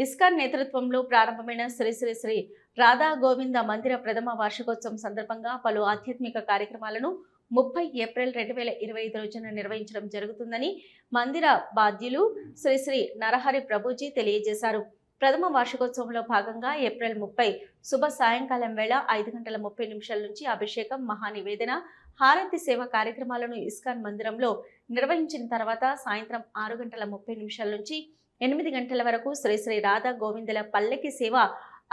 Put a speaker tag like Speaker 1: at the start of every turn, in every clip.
Speaker 1: ISKCON నేతృత్వంలో ప్రారంభమైన శ్రీ శ్రీ శ్రీ రాధా గోవింద మందిర ప్రథమ వార్షికోత్సవం సందర్భంగా పలు ఆధ్యాత్మిక కార్యక్రమాలను ముప్పై ఏప్రిల్ రెండు వేల ఇరవై ఐదు రోజున నిర్వహించడం జరుగుతుందని మందిర బాధ్యులు శ్రీ శ్రీ నరహరి ప్రభుజీ తెలియజేశారు. ప్రథమ వార్షికోత్సవంలో భాగంగా ఏప్రిల్ ముప్పై శుభ సాయంకాలం వేళ ఐదు గంటల ముప్పై నిమిషాల నుంచి అభిషేకం మహానివేదన హారతి సేవ కార్యక్రమాలను ఇస్కాన్ మందిరంలో నిర్వహించిన తర్వాత సాయంత్రం ఆరు గంటల ముప్పై నిమిషాల నుంచి ఎనిమిది గంటల వరకు శ్రీశ్రీ రాధా గోవిందుల పల్లకి సేవ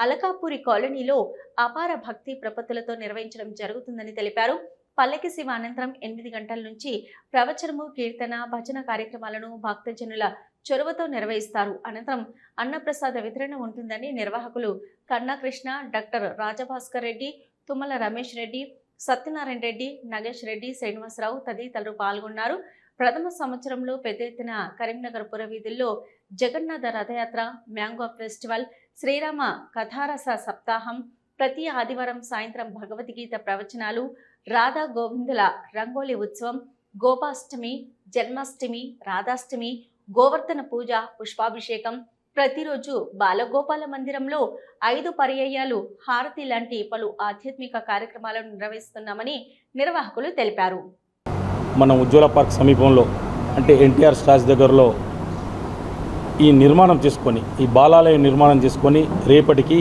Speaker 1: అలకాపురి కాలనీలో అపార భక్తి ప్రపత్తులతో నిర్వహించడం జరుగుతుందని తెలిపారు. పల్లకి సేవ అనంతరం ఎనిమిది గంటల నుంచి ప్రవచనము కీర్తన భజన కార్యక్రమాలను భక్తజనుల చొరవతో నిర్వహిస్తారు. అనంతరం అన్నప్రసాద వితరణ ఉంటుందని నిర్వాహకులు కన్నా కృష్ణ డాక్టర్ రాజభాస్కర్ రెడ్డి తుమ్మల రమేష్ రెడ్డి సత్యనారాయణ రెడ్డి నగేష్ రెడ్డి శ్రీనివాసరావు తదితరులు పాల్గొన్నారు. ప్రథమ సంవత్సరంలో పెద్ద ఎత్తున కరీంనగర్ పుర వీధుల్లో జగన్నాథ రథయాత్ర మ్యాంగో ఫెస్టివల్ శ్రీరామ కథారస సప్తాహం ప్రతి ఆదివారం సాయంత్రం భగవద్గీత ప్రవచనాలు రాధా గోవిందుల రంగోలి ఉత్సవం గోపాష్టమి జన్మాష్టమి రాధాష్టమి గోవర్ధన పూజ పుష్పాభిషేకం. ప్రతిరోజు బాలగోపాల మందిరంలో ఐదు పర్యాయాలు హారతి లాంటి పలు ఆధ్యాత్మిక కార్యక్రమాలను నిర్వహిస్తున్నామని నిర్వాహకులు తెలిపారు.
Speaker 2: మన ఉజ్వల పార్క్ సమీపంలో అంటే ఎన్టీఆర్ స్టాచ్ దగ్గరలో ఈ నిర్మాణం చేసుకొని ఈ బాలాలయం నిర్మాణం చేసుకొని రేపటికి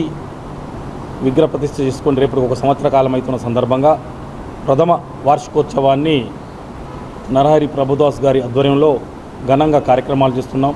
Speaker 2: విగ్రహ ప్రతిష్ఠ చేసుకొని రేపటికి ఒక సంవత్సర కాలం అవుతున్న సందర్భంగా ప్రథమ వార్షికోత్సవాన్ని నరహరి ప్రభుదాస్ గారి ఆధ్వర్యంలో ఘనంగా కార్యక్రమాలు చేస్తున్నాం.